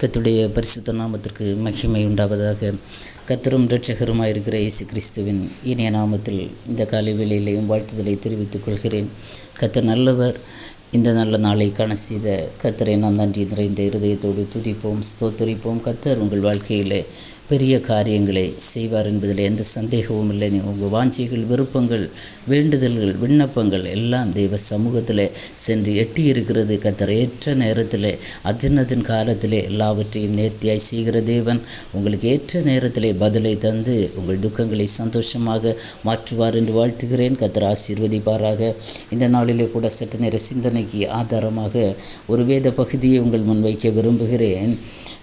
கத்துடைய பரிசுத்த நாமத்திற்கு மகிமை உண்டாவதாக கத்தரும் இரட்சகருமாக இருக்கிற இயேசு கிறிஸ்துவின் இனிய நாமத்தில் இந்த காலை வேளையிலேயும் வாழ்த்துதலை தெரிவித்துக் கொள்கிறேன். கத்தர் நல்லவர். இந்த நல்ல நாளை காண செய்த கத்தரை நாம் நன்றி நிறைந்த இருதயத்தோடு துதிப்போம் ஸ்தோத்தரிப்போம். கத்தர் உங்கள் வாழ்க்கையிலே பெரிய காரியங்களை செய்வார் என்பதில் எந்த சந்தேகமும் இல்லை. உங்கள் வாஞ்சிகள் விருப்பங்கள் வேண்டுதல்கள் விண்ணப்பங்கள் எல்லாம் தெய்வ சமூகத்தில் சென்று எட்டி இருக்கிறது கத்தர் ஏற்ற நேரத்தில் அதினதின் காலத்திலே எல்லாவற்றையும் நேர்த்தியாய் செய்கிற தேவன். உங்களுக்கு ஏற்ற நேரத்திலே பதிலை தந்து உங்கள் துக்கங்களை சந்தோஷமாக மாற்றுவார் என்று வாழ்த்துகிறேன். கத்தர் ஆசீர்வதிப்பாராக. இந்த நாளிலே கூட சற்று நேர சிந்தனைக்கு ஆதாரமாக ஒரு வேத பகுதியை உங்கள் முன்வைக்க விரும்புகிறேன்.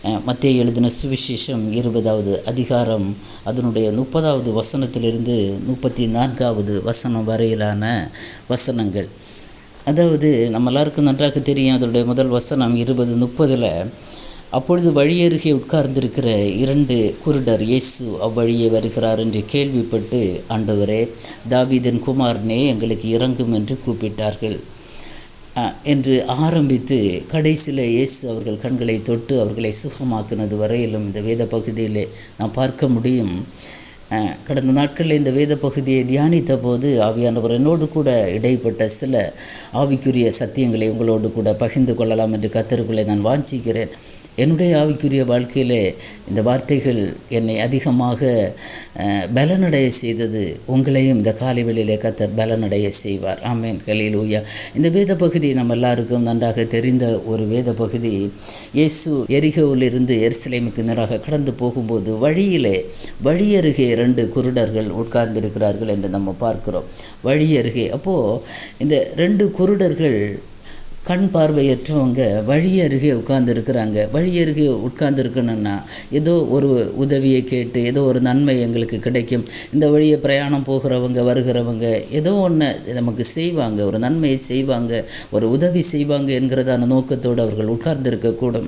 மத்திய எழுதின சுவிசேஷம் இருபதாவது அதிகாரம் அதனுடைய முப்பதாவது வசனத்திலிருந்து முப்பத்தி நான்காவது வசனம் வரையிலான வசனங்கள். அதாவது நம்ம எல்லாருக்கும் நன்றாக தெரியும் அதனுடைய முதல் வசனம் இருபது முப்பதில் அப்பொழுது வழியருகே உட்கார்ந்திருக்கிற இரண்டு குருடர் இயேசு அவ்வழியே வருகிறார் என்று கேள்விப்பட்டு ஆண்டவரே தாவிதன் குமாரனே எங்களுக்கு இறங்கும் என்று கூப்பிட்டார்கள். என்று ஆரம்பித்து கடைசியில் இயேசு அவர்கள் கண்களை தொட்டு அவர்களை சுகமாக்குனது வரையிலும் இந்த வேத பகுதியிலே நான் பார்க்க முடியும். கடந்த நாட்களில் இந்த வேத பகுதியை தியானித்த போது ஆவியானவர் என்னோடு கூட இடைப்பட்ட சில ஆவிக்குரிய சத்தியங்களை உங்களோடு கூட பகிர்ந்து கொள்ளலாம் என்று கத்தருக்குள்ளே நான் வாஞ்சிக்கிறேன். என்னுடைய ஆவிக்குரிய வாழ்க்கையில் இந்த வார்த்தைகள் என்னை அதிகமாக பலனடைய செய்தது. உங்களையும் இந்த காலை வெளியிலே கத்த பலனடைய செய்வார். ஆமேன். கலையில் ஓய்யா இந்த வேத பகுதி நம்ம எல்லாருக்கும் நன்றாக தெரிந்த ஒரு வேத பகுதி இயேசு எரிகோவிலிருந்து எருசலேமுக்கு நேராக கடந்து போகும்போது வழியிலே வழியருகே இரண்டு குருடர்கள் உட்கார்ந்திருக்கிறார்கள் என்று நம்ம பார்க்கிறோம். வழியருகே. அப்போது இந்த ரெண்டு குருடர்கள் கண் பார்வையற்றவங்க வழி அருகே உட்கார்ந்துருக்குறாங்க. வழி அருகே உட்கார்ந்துருக்கணும்னா ஏதோ ஒரு உதவியை கேட்டு ஏதோ ஒரு நன்மை எங்களுக்கு கிடைக்கும். இந்த வழியை பிரயாணம் போகிறவங்க வருகிறவங்க ஏதோ ஒன்று நமக்கு செய்வாங்க ஒரு நன்மையை செய்வாங்க ஒரு உதவி செய்வாங்க என்கிறதான நோக்கத்தோடு அவர்கள் உட்கார்ந்திருக்கக்கூடும்.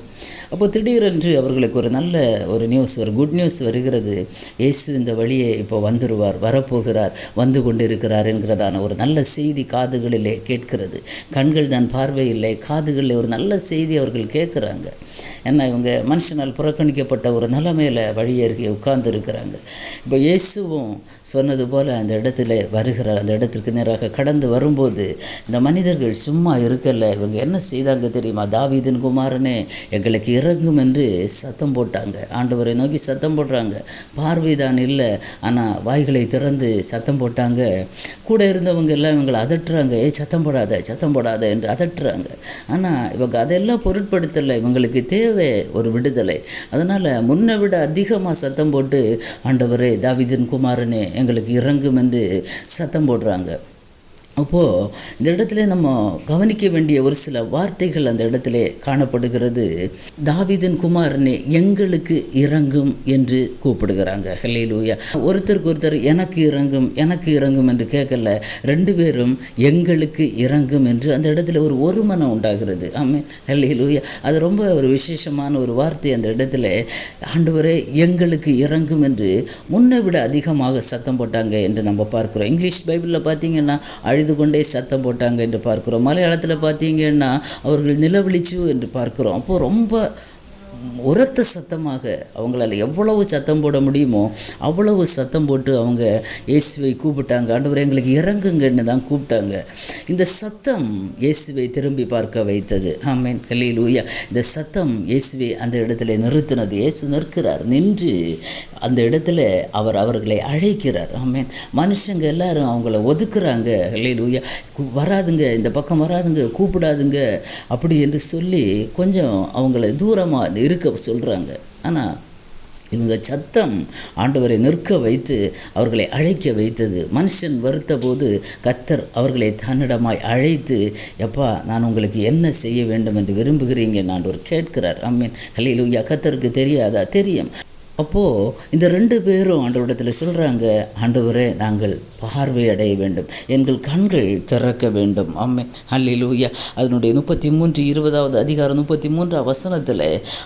அப்போ திடீரென்று அவர்களுக்கு ஒரு நல்ல ஒரு நியூஸ் ஒரு குட் நியூஸ் வருகிறது. இயேசு இந்த வழியை இப்போ வந்துடுவார் வரப்போகிறார் வந்து கொண்டிருக்கிறார் என்கிறதான ஒரு நல்ல செய்தி காதுகளிலே கேட்கிறது. கண்கள் தான் பார்வை இல்லை காதுகளில் ஒரு நல்ல செய்தி அவர்கள் கேட்குறாங்க. ஏன்னா இவங்க மனுஷனால் புறக்கணிக்கப்பட்ட ஒரு நிலைமையில் வழியருகே உட்கார்ந்து இருக்கிறாங்க. இப்போ இயேசுவும் சொன்னது போல் அந்த இடத்துல வருகிறார். அந்த இடத்திற்கு நேராக கடந்து வரும்போது இந்த மனிதர்கள் சும்மா இருக்கல. இவங்க என்ன செய்தாங்க தெரியுமா? தாவீதின் குமாரனே எங்களுக்கு இறங்கும் என்று சத்தம் போட்டாங்க. ஆண்டவரை நோக்கி சத்தம் போடுறாங்க. பார்வைதான் இல்லை ஆனால் வாய்களை திறந்து சத்தம் போட்டாங்க. கூட இருந்தவங்க எல்லாம் இவங்களை அதட்டுறாங்க. ஏ சத்தம் போடாத சத்தம் போடாத என்று அதட்டுறாங்க. ஆனால் இவங்க அதெல்லாம் பொருட்படுத்தலை. இவங்களுக்கு தேவை ஒரு விடுதலை. அதனால் முன்னை விட அதிகமாக சத்தம் போட்டு ஆண்டவரே தாவிதன் குமாரனே எங்களுக்கு இறங்கும் என்று சத்தம் போடுறாங்க. அப்போது இந்த இடத்துல நம்ம கவனிக்க வேண்டிய ஒரு சில வார்த்தைகள் அந்த இடத்துல காணப்படுகிறது. தாவிதன் குமாரனே எங்களுக்கு இறங்கும் என்று கூப்பிடுகிறாங்க. ஹலையிலூயா ஒருத்தருக்கு ஒருத்தர் எனக்கு இறங்கும் எனக்கு இறங்கும் என்று கேட்கல. ரெண்டு பேரும் எங்களுக்கு இறங்கும் என்று அந்த இடத்துல ஒரு ஒரு மனம் உண்டாகிறது. ஆமே ஹலையிலூயா அது ரொம்ப ஒரு விசேஷமான ஒரு வார்த்தை அந்த இடத்துல. ஆண்டவரே எங்களுக்கு இறங்கும் என்று முன்னை விட அதிகமாக சத்தம் போட்டாங்க என்று நம்ம பார்க்குறோம். இங்கிலீஷ் பைபிளில் பார்த்தீங்கன்னா அழு அழுது கொண்டே சத்தம் போட்டாங்க என்று பார்க்கிறோம். மலையாளத்தில் பார்த்தீங்கன்னா அவர்கள் நிலவிழிச்சு என்று பார்க்கிறோம். அப்போது ரொம்ப உரத்த சத்தமாக அவங்களால எவ்வளவு சத்தம் போட முடியுமோ அவ்வளவு சத்தம் போட்டு அவங்க இயேசுவை கூப்பிட்டாங்க. ஆண்டவர் எங்களுக்கு இறங்குங்கன்னு தான் கூப்பிட்டாங்க. இந்த சத்தம் இயேசுவை திரும்பி பார்க்க வைத்தது. ஆமேன். கல்லியில் ஊயா இந்த சத்தம் இயேசுவை அந்த இடத்துல நிறுத்தினது. இயேசு நிற்கிறார் நின்று அந்த இடத்துல அவர் அவர்களை அழைக்கிறார். ஆமேன். மனுஷங்க எல்லாரும் அவங்கள ஒதுக்குறாங்க. கல்லியில் ஊயா வராதுங்க. இந்த பக்கம் வராதுங்க. கூப்பிடாதுங்க. அப்படி என்று சொல்லி கொஞ்சம் அவங்கள தூரமாக இருக்க சொல்கிறாங்க ஆனால் இவங்க சத்தம் ஆண்டவரை நிற்க வைத்து அவர்களை அழைக்க வைத்தது. மனுஷன் வருத்த போது கத்தர் அவர்களை தன்னிடமாய் அழைத்து எப்பா நான் உங்களுக்கு என்ன செய்ய வேண்டும் என்று விரும்புகிறீங்க? ஆண்டவர் கேட்கிறார். அம்மீன் ஹலிலூயா கத்தருக்கு தெரியாதா? தெரியும். அப்போது இந்த ரெண்டு பேரும் ஆண்டவரிடத்தில் சொல்கிறாங்க ஆண்டவரே நாங்கள் பார்வையடைய வேண்டும். எங்கள் கண்கள் திறக்க வேண்டும். அம்மே அல்லேலூயா அதனுடைய முப்பத்தி மூன்று இருபதாவது அதிகாரம் முப்பத்தி மூன்றாம் வசனத்தில்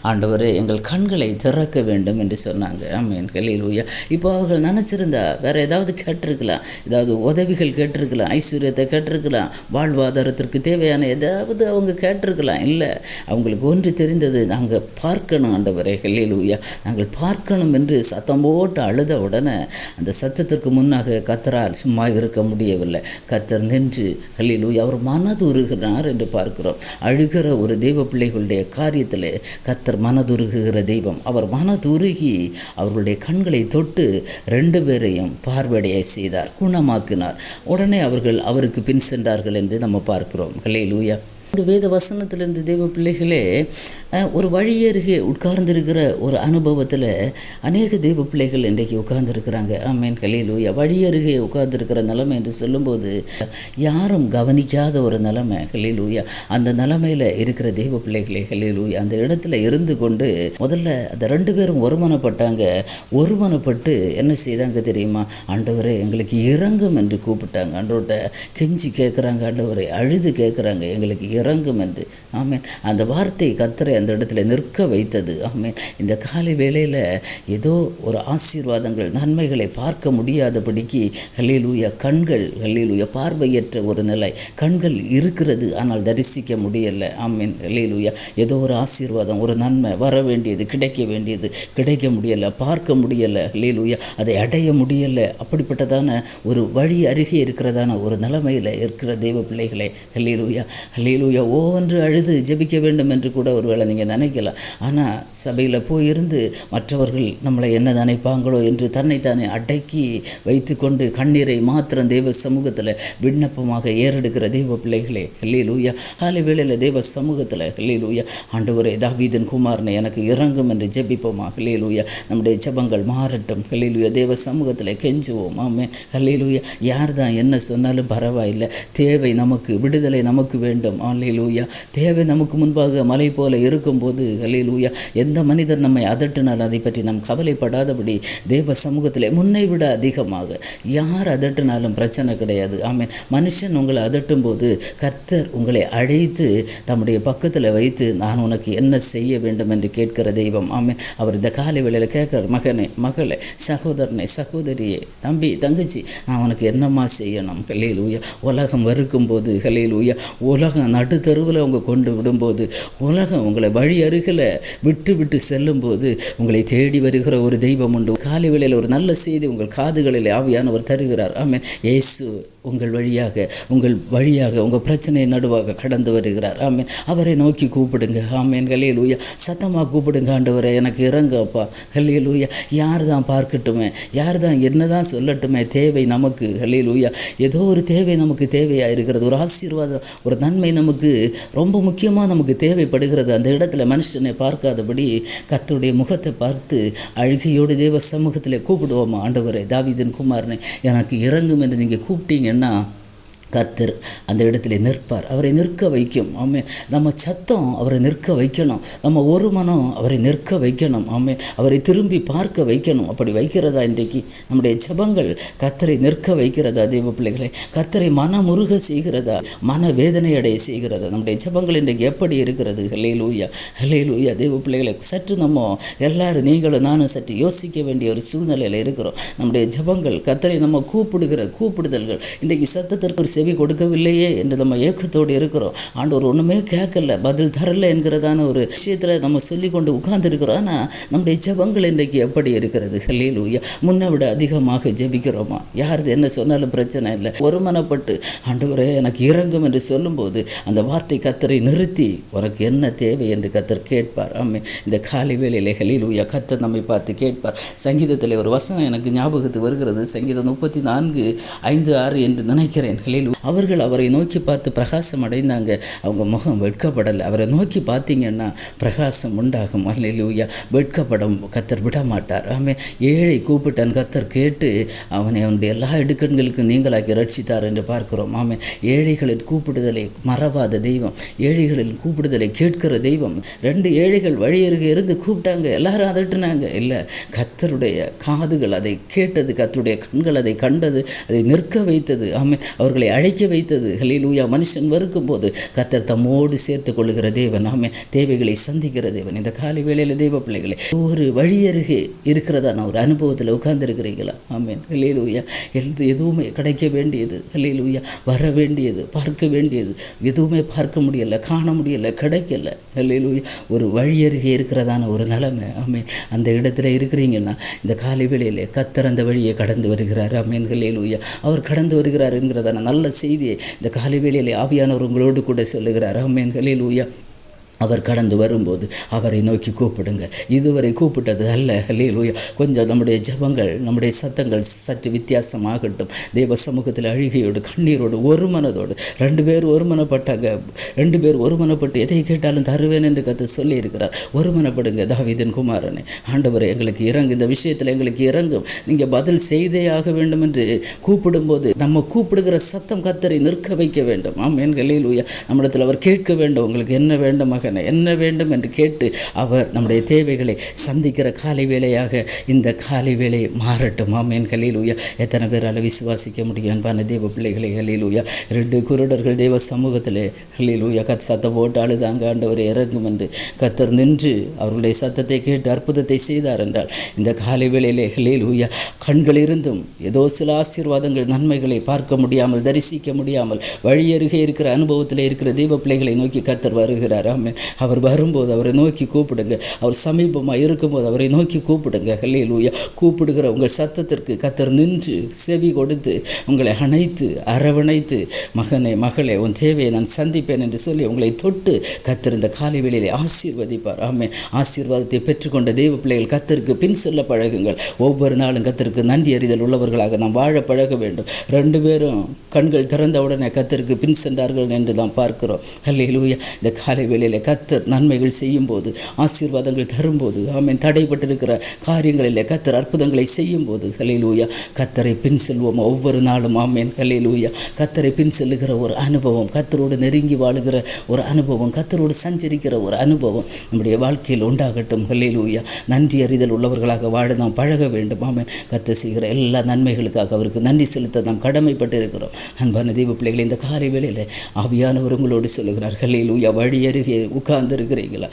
ஆண்டவரே எங்கள் கண்களை திறக்க வேண்டும் என்று சொன்னாங்க. ஆமேன். அல்லேலூயா இப்போ அவர்கள் நினச்சிருந்தா வேற ஏதாவது கேட்டிருக்கலாம். ஏதாவது உதவிகள் கேட்டிருக்கலாம். ஐஸ்வர்யத்தை கேட்டிருக்கலாம். வாழ்வாதாரத்திற்கு தேவையான ஏதாவது அவங்க கேட்டிருக்கலாம். இல்லை அவங்களுக்கு ஒன்று தெரிந்தது நாங்கள் பார்க்கணும் ஆண்டவரே. ஹல்லேலூயா நாங்கள் பார்க்கணும் என்று சத்தம் போட்டு அழுத உடனே அந்த சத்தத்திற்கு முன்னாக அவரால் சும்மா இருக்க முடியவில்லை. கத்தர் நின்று ஹல்லேலூயா அவர் மனதுருகிறார் என்று பார்க்கிறோம். அழுகிற ஒரு தெய்வ பிள்ளைகளுடைய காரியத்தில் கத்தர் மனதுருகுகிற தெய்வம். அவர் மனதுருகி அவர்களுடைய கண்களை தொட்டு ரெண்டு பேரையும் பார்வையடைய செய்தார் குணமாக்கினார். உடனே அவர்கள் அவருக்கு பின் சென்றார்கள் என்று நம்ம பார்க்கிறோம். ஹல்லேலூயா. இந்த வேத வசனத்திலிருந்து தெய்வ பிள்ளைகளே ஒரு வழியருகே உட்கார்ந்திருக்கிற ஒரு அனுபவத்தில் அநேக தெய்வ பிள்ளைகள் இன்றைக்கு உட்கார்ந்துருக்கிறாங்க. ஆமேன் கலையிலூயா வழியருகே உட்கார்ந்துருக்கிற நிலைமை என்று சொல்லும்போது யாரும் கவனிக்காத ஒரு நிலைமை கலையிலூயா அந்த நிலைமையில் இருக்கிற தெய்வ பிள்ளைகளே கலையிலூயா அந்த இடத்துல இருந்து கொண்டு முதல்ல அந்த ரெண்டு பேரும் ஒருமனப்பட்டாங்க. ஒருமனப்பட்டு என்ன செய்தாங்க தெரியுமா? ஆண்டவரே எங்களுக்கு இறங்கும் என்று கூப்பிட்டாங்க. ஆண்டவர்கிட்ட கெஞ்சி கேட்குறாங்க ஆண்டவரை அழுது கேட்குறாங்க எங்களுக்கு இறங்கும் என்று. ஆமேன். அந்த வார்த்தை கத்தரை அந்த இடத்துல நிற்க வைத்தது. ஆமேன். இந்த காலை வேளையில் ஏதோ ஒரு ஆசீர்வாதங்கள் நன்மைகளை பார்க்க முடியாதபடிக்கு ஹல்லேலூயா கண்கள் ஹல்லேலூயா பார்வையற்ற ஒரு நிலை. கண்கள் இருக்கிறது ஆனால் தரிசிக்க முடியலை. ஆமீன். ஹல்லேலூயா. ஏதோ ஒரு ஆசீர்வாதம் ஒரு நன்மை வர வேண்டியது கிடைக்க வேண்டியது கிடைக்க முடியலை பார்க்க முடியலை. ஹல்லேலூயா. அதை அடைய முடியலை. அப்படிப்பட்டதான ஒரு வழி அருகே இருக்கிறதான ஒரு நிலைமையில் இருக்கிற தெய்வ பிள்ளைகளே ஹலலூயா ஓ என்று அழுது ஜெபிக்க வேண்டும் என்று கூட ஒருவேளை நீங்கள் நினைக்கலாம். ஆனால் சபையில் போயிருந்து மற்றவர்கள் நம்மளை என்ன நினைப்பாங்களோ என்று தன்னைத்தானே அடக்கி வைத்துக்கொண்டு கண்ணீரை மாத்திரம் தெய்வ சமூகத்தில் விண்ணப்பமாக ஏறெடுக்கிற தெய்வ பிள்ளைகளே ஹல்லேலூயா. காலை வேளையில் தெய்வ சமூகத்தில் ஹல்லேலூயா. ஆண்டவரே தாவீதன் குமாரனை எனக்கு இறங்கும் என்று ஜெபிப்போமா ஹல்லேலூயா. நம்முடைய ஜபங்கள் மாறட்டும் ஹல்லேலூயா. தேவ சமூகத்தில் கெஞ்சுவோம் ஆமே ஹல்லேலூயா. யார் தான் என்ன சொன்னாலும் பரவாயில்லை. தேவை நமக்கு விடுதலை நமக்கு வேண்டும். ஹல்லேலூயா. தேவை நமக்கு முன்பாக மலை போல இருக்கும்போது ஹல்லேலூயா. எந்த மனிதர் நம்மை அதட்டினால் அதை பற்றி நாம் கவலைப்படாதபடி தேவ சமூகத்தில் முன்னை விட அதிகமாக யார் அதட்டினாலும் பிரச்சனை கிடையாது. ஆமீன். மனுஷன் உங்களை அதட்டும் போது கர்த்தர் உங்களை அழைத்து தம்முடைய பக்கத்தில் வைத்து நான் உனக்கு என்ன செய்ய வேண்டும் என்று கேட்கிற தெய்வம். ஆமீன். அவர் இந்த காலை வேளையில் கேட்குற மகனே மகளே சகோதரனே சகோதரியே தம்பி தங்கச்சி நான் உனக்கு என்னம்மா செய்யணும்? ஹல்லேல் ஊயா உலகம் வறுக்கும் போது ஹல்லேல் ஊயா உலகம் நடுத்தருவில் அவங்க கொண்டு விடும்போது உலகம் உங்களை வழி அருகில் விட்டு விட்டு செல்லும்போது உங்களை தேடி வருகிற ஒரு தெய்வம் உண்டு. காலை வேளையில் ஒரு நல்ல செய்தி உங்கள் காதுகளில் ஆவியானவர் தருகிறார். ஆமென். இயேசு. உங்கள் வழியாக உங்கள் வழியாக உங்கள் பிரச்சனை நடுவாக கடந்து வருகிறார். ஆமீன். அவரை நோக்கி கூப்பிடுங்க. ஆமீன். ஹல்லேலூயா. சத்தமாக கூப்பிடுங்க ஆண்டவரை. எனக்கு இறங்க அப்பா. ஹல்லேலூயா. யார் தான் பார்க்கட்டுமே. யார் தான் என்ன தான் சொல்லட்டுமே. தேவை நமக்கு. ஹல்லேலூயா. ஏதோ ஒரு தேவை நமக்கு தேவையாக இருக்கிறது ஒரு ஆசீர்வாதம் ஒரு நன்மை நமக்கு ரொம்ப முக்கியமாக நமக்கு தேவைப்படுகிறது. அந்த இடத்துல மனுஷனை பார்க்காதபடி கத்துடைய முகத்தை பார்த்து அழுகையோடு தேவ சமூகத்தில் கூப்பிடுவோமா ஆண்டவரே. தாவிதன் குமாரனை எனக்கு இறங்கும் என்று நீங்கள் 真的 கத்தர் அந்த இடத்துல நிற்பார். அவரை நிற்க வைக்கும். ஆமே நம்ம சத்தம் அவரை நிற்க வைக்கணும். நம்ம ஒரு மனம் அவரை நிற்க வைக்கணும். ஆமே அவரை திரும்பி பார்க்க வைக்கணும். அப்படி வைக்கிறதா இன்றைக்கு நம்முடைய ஜெபங்கள்? கத்தரை நிற்க வைக்கிறதா தெய்வ பிள்ளைகளை? கத்தரை மனமுருக செய்கிறதா? மன வேதனை அடைய செய்கிறதா? நம்முடைய ஜெபங்கள் இன்றைக்கு எப்படி இருக்கிறது? ஹலே லூயா ஹலே லூயா தெய்வ பிள்ளைகளை சற்று நம்ம எல்லாரும் நீங்களும் நானும் சற்று யோசிக்க வேண்டிய ஒரு சூழ்நிலையில் இருக்கிறோம். நம்முடைய ஜெபங்கள் கத்தரை நம்ம கூப்பிடுகிற கூப்பிடுதல்கள் இன்றைக்கு சத்தத்திற்கு ஒரு செவி கொடுக்கவில்லையே என்று நம்ம ஏக்கத்தோடு இருக்கிறோம். ஆண்டவர் ஒன்றுமே கேட்கல பதில் தரல என்கிறதான ஒரு விஷயத்தில் நம்ம சொல்லி கொண்டு உட்கார்ந்துருக்கிறோம். ஆனால் நம்முடைய ஜெபங்கள் இன்றைக்கு எப்படி இருக்கிறது? ஹல்லேலூயா. முன்னை விட அதிகமாக ஜெபிக்கிறோமா? யார் என்ன சொன்னாலும் பிரச்சனை இல்லை. ஒருமனப்பட்டு ஆண்டவரே எனக்கு இறங்கும் என்று சொல்லும்போது அந்த வார்த்தை கத்தரை நிறுத்தி உனக்கு என்ன தேவை என்று கத்தர் கேட்பார். ஆமே இந்த காலை ஹலில் ஊயா கத்தர் நம்மை பார்த்து கேட்பார். சங்கீதத்தில் ஒரு வசனம் எனக்கு ஞாபகத்து வருகிறது. சங்கீதம் முப்பத்தி நான்கு ஐந்து ஆறு என்று நினைக்கிறேன். ஹல்லேலூயா. அவர்கள் அவரை நோக்கி பார்த்து பிரகாசம் அடைந்தாங்க. அவங்க முகம் வெட்கப்படலை. அவரை நோக்கி பார்த்தீங்கன்னா பிரகாசம் உண்டாகும். அல்லையா வெட்கப்படம். கத்தர் விட மாட்டார் ஆமே ஏழை கூப்பிட்டான். கத்தர் கேட்டு அவனை அவனுடைய எல்லா இடுக்கண்களுக்கும் நீங்களாக்கி ரட்சித்தார் என்று பார்க்கிறோம். ஆமே ஏழைகளின் கூப்பிடுதலை மறவாத தெய்வம். ஏழைகளின் கூப்பிடுதலை கேட்கிற தெய்வம். ரெண்டு ஏழைகள் வழியருகே இருந்து கூப்பிட்டாங்க. எல்லாரும் அதட்டுனாங்க. இல்லை கத்தருடைய காதுகள் அதை கேட்டது கத்தருடைய கண்கள் அதை கண்டது அதை நிற்க வைத்தது. ஆமே அவர்களை அழைக்க வைத்தது. ஹலிலூயா மனுஷன் வெறுக்கும்போது கத்தர் தம்மோடு சேர்த்து கொள்ளுகிற தேவன். ஆமே தேவைகளை சந்திக்கிற தேவன். இந்த காலை வேளையில் தெய்வ பிள்ளைகளை ஒரு வழியருகே இருக்கிறதான ஒரு அனுபவத்தில் உட்கார்ந்துருக்கிறீங்களா ஆமேன். ஹலிலூயா எது எதுவுமே கிடைக்க வேண்டியது. ஹலிலூயா வர வேண்டியது பார்க்க வேண்டியது. எதுவுமே பார்க்க முடியலை காண முடியல கிடைக்கல. ஹலிலூயா ஒரு வழியருகே இருக்கிறதான ஒரு நிலைமை. ஆமேன். அந்த இடத்துல இருக்கிறீங்கன்னா இந்த காலை வேளையில் கத்தர் அந்த வழியை கடந்து வருகிறார். ஆமேன். ஹலிலூயா அவர் கடந்து வருகிறார் என்கிறதான நல்ல செய்தியை இந்த காலை வேளையில் ஆவியானவர் உங்களோடு கூட சொல்லுகிறார். ஆமேன். உயா அவர் கடந்து வரும்போது அவரை நோக்கி கூப்பிடுங்க. இதுவரை கூப்பிட்டது அல்ல. லீலூயா கொஞ்சம் நம்முடைய ஜெபங்கள் நம்முடைய சத்தங்கள் சற்று வித்தியாசமாகட்டும். தேவ சமூகத்தில் அழுகையோடு கண்ணீரோடு ஒரு மனதோடு ரெண்டு பேர் ஒருமனப்பட்டாங்க. ரெண்டு பேர் ஒருமனப்பட்டு எதை கேட்டாலும் தருவேன் என்று கற்று சொல்லியிருக்கிறார். ஒருமனப்படுங்க தாவிதன் குமாரனே. ஆண்டவர் எங்களுக்கு இறங்கு. இந்த விஷயத்தில் எங்களுக்கு இறங்கும். நீங்கள் பதில் செய்தே ஆக வேண்டும் என்று கூப்பிடும்போது நம்ம கூப்பிடுகிற சத்தம் கத்தரை நிற்க வைக்க வேண்டும். ஆமேன். ஹல்லேலூயா. நம்மிடத்தில் அவர் கேட்க வேண்டும். உங்களுக்கு என்ன வேண்டும் மகன்? என்ன வேண்டும் என்று கேட்டு அவர் நம்முடைய தேவைகளை சந்திக்கிற காலை வேளையாக இந்த காலை வேலை மாறட்டும். ஆமேன். ஹல்லேலூயா எத்தனை பேரால் விசுவாசிக்க முடியும்? அன்பான தேவ பிள்ளைகளை ஹல்லேலூயா ரெண்டு குருடர்கள் தேவ சமூகத்தில் ஹல்லேலூயா கத் சத்தம் போட்டு அழுதாங்க. ஆண்டவர் இறங்கும் என்று கத்தர் நின்று அவர்களுடைய சத்தத்தை கேட்டு அற்புதத்தை செய்தார் என்றால் இந்த காலை வேளையிலே ஹல்லேலூயா கண்கள் இருந்தும் ஏதோ சில ஆசீர்வாதங்கள் நன்மைகளை பார்க்க முடியாமல் தரிசிக்க முடியாமல் வழியருகே இருக்கிற அனுபவத்தில் இருக்கிற தெய்வ பிள்ளைகளை நோக்கி கத்தர் வருகிறார். ஆமே அவர் வரும்போது அவரை நோக்கி கூப்பிடுங்க. அவர் சமீபமாக இருக்கும்போது அவரை நோக்கி கூப்பிடுங்க. ஹல்லேலூயா. கூப்பிடுகிற உங்கள் சத்தத்திற்கு கத்தர் நின்று செவி கொடுத்து உங்களை அணைத்து அரவணைத்து மகனே மகளே உன் தேவையை நான் சந்திப்பேன் என்று சொல்லி உங்களை தொட்டு கத்தர் இந்த காலை வேளையிலே ஆசீர்வதிப்பார். ஆமே ஆசீர்வாதத்தை பெற்றுக்கொண்ட தெய்வ பிள்ளைகள் கத்தருக்கு பின் செல்ல பழகுங்கள். ஒவ்வொரு நாளும் கத்தருக்கு நன்றி அறிதல் உள்ளவர்களாக நாம் வாழ பழக வேண்டும். ரெண்டு பேரும் கண்கள் திறந்தவுடனே கத்தருக்கு பின் சென்றார்கள் என்று நாம் பார்க்கிறோம். ஹல்லேலூயா. இந்த காலை வேளையிலே கத்தர் நன்மைகள் செய்யும்போது ஆசீர்வாதங்கள் தரும்போது ஆமென். தடைபட்டிருக்கிற காரியங்களிலே கத்தர் அற்புதங்களை செய்யும்போது ஹல்லேலூயா கத்தரை பின் செல்வோம் ஒவ்வொரு நாளும் ஆமேன். ஹல்லேலூயா கத்தரை பின் செல்லுகிற ஒரு அனுபவம் கத்தரோடு நெருங்கி வாழுகிற ஒரு அனுபவம் கத்தரோடு சஞ்சரிக்கிற ஒரு அனுபவம் நம்முடைய வாழ்க்கையில் உண்டாகட்டும் ஹல்லேலூயா நன்றி அறிதல் உள்ளவர்களாக வாழ நாம் பழக வேண்டும் ஆமேன். கத்தர் செய்கிற எல்லா நன்மைகளுக்காக அவருக்கு நன்றி செலுத்த நாம் கடமைப்பட்டு இருக்கிறோம் அன்பான தெய்வ பிள்ளைகளை இந்த காலை வேளையில் ஆவியானவர் உங்களோடு சொல்லுகிறார் ஹல்லேலூயா வழி அருகே உட்கார்ந்து இருக்கிறீங்களா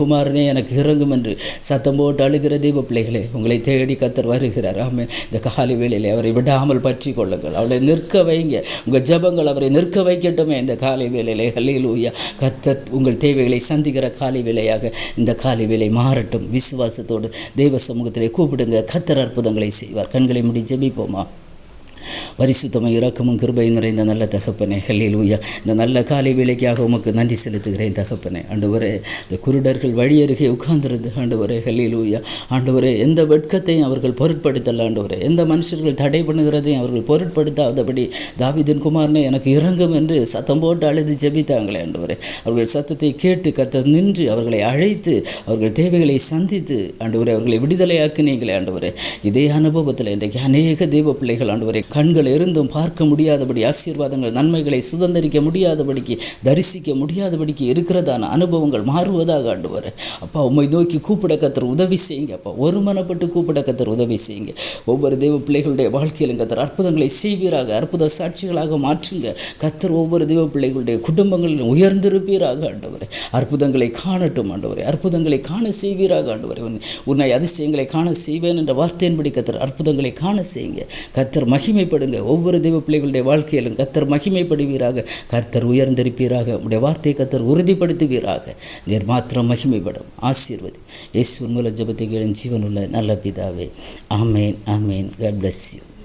குமாரனே எனக்கு இறங்கும் என்று சத்தம் போட்டு அழுகிற தெய்வ பிள்ளைகளே உங்களை தேடி கத்தர் வருகிறார். ஆமே இந்த காலை வேளையிலே அவரை விடாமல் பற்றி கொள்ளுங்கள். அவளை நிற்க வைங்க. உங்கள் ஜெபங்கள் அவரை நிற்க வைக்கட்டுமே. இந்த காலை வேளையிலே ஹல்லேலூயா. கத்தர் உங்கள் தேவைகளை சந்திக்கிற காலை வேளையாக இந்த காலை வேலை மாறட்டும். விசுவாசத்தோடு தெய்வ சமூகத்திலே கூப்பிடுங்க. கத்தர் அற்புதங்களை செய்வார். கண்களை முடி ஜெபிப்போமா? பரிசுத்தமும் இறக்கமும் கிருபை நிறைந்த நல்ல தகப்பனே. ஊயா இந்த நல்ல காலை வேலைக்காக உமக்கு நன்றி செலுத்துகிறேன் தகப்பனே. ஆண்டவரே இந்த குருடர்கள் வழியருகே உட்கார்ந்திருந்து ஆண்டவரே ஆண்டு ஆண்டவரே எந்த வெட்கத்தையும் அவர்கள் பொருட்படுத்தல ஆண்டவரே. எந்த மனுஷர்கள் தடை பண்ணுகிறதையும் அவர்கள் பொருட்படுத்தாதபடி தாவிதன் குமார்னே எனக்கு இறங்கும் என்று சத்தம் போட்டு அழுது ஜெபித்தாங்களே ஆண்டவரே. அவர்கள் சத்தத்தை கேட்டு கத்த நின்று அவர்களை அழைத்து அவர்கள் தேவைகளை சந்தித்து ஆண்டவரே அவர்களை விடுதலையாக்கினீங்களே ஆண்டவரே. இதே அனுபவத்தில் இன்றைக்கு அநேக தெய்வ பிள்ளைகள் ஆண்டவரே கண்கள் இருந்தும் பார்க்க முடியாதபடி ஆசீர்வாதங்கள் நன்மைகளை சுதந்திரிக்க முடியாதபடிக்கு தரிசிக்க முடியாதபடிக்கு இருக்கிறதான அனுபவங்கள் மாறுவதாக ஆண்டவரே. அப்பா உம்மை நோக்கி கூப்பிட கத்தர் உதவி செய்யுங்க. அப்பா ஒருமனப்பட்டு கூப்பிட கத்தர் உதவி செய்யுங்க. ஒவ்வொரு தெய்வ பிள்ளைகளுடைய வாழ்க்கையிலும் கத்தர் அற்புதங்களை செய்வீராக அற்புத சாட்சிகளாக மாற்றுங்க. கத்தர் ஒவ்வொரு தெய்வ பிள்ளைகளுடைய குடும்பங்களிலும் உயர்ந்திருப்பீராக ஆண்டவரே. அற்புதங்களை காணட்டும் ஆண்டவரே. அற்புதங்களை காண செய்வீராக ஆண்டவரே. உன்னை அதிசயங்களை காண செய்வேன் என்ற வார்த்தையின்படி கத்தர் அற்புதங்களை காண செய்யுங்க. கத்தர் மகிமைப்படுங்க. ஒவ்வொரு தெய்வ பிள்ளைகளுடைய வாழ்க்கையிலும் கத்தர் மகிமைப்படுவீராக கர்த்தர் உயர்ந்திருப்பீராக உடைய வார்த்தை கத்தர் உறுதிப்படுத்துவீராக. நீர் மாத்திரம் மகிமைப்படும். ஆசீர்வதி. இயேசு மூல ஜபத்தை கேளும் ஜீவனுள்ள நல்ல பிதாவே. ஆமேன் ஆமேன். God bless you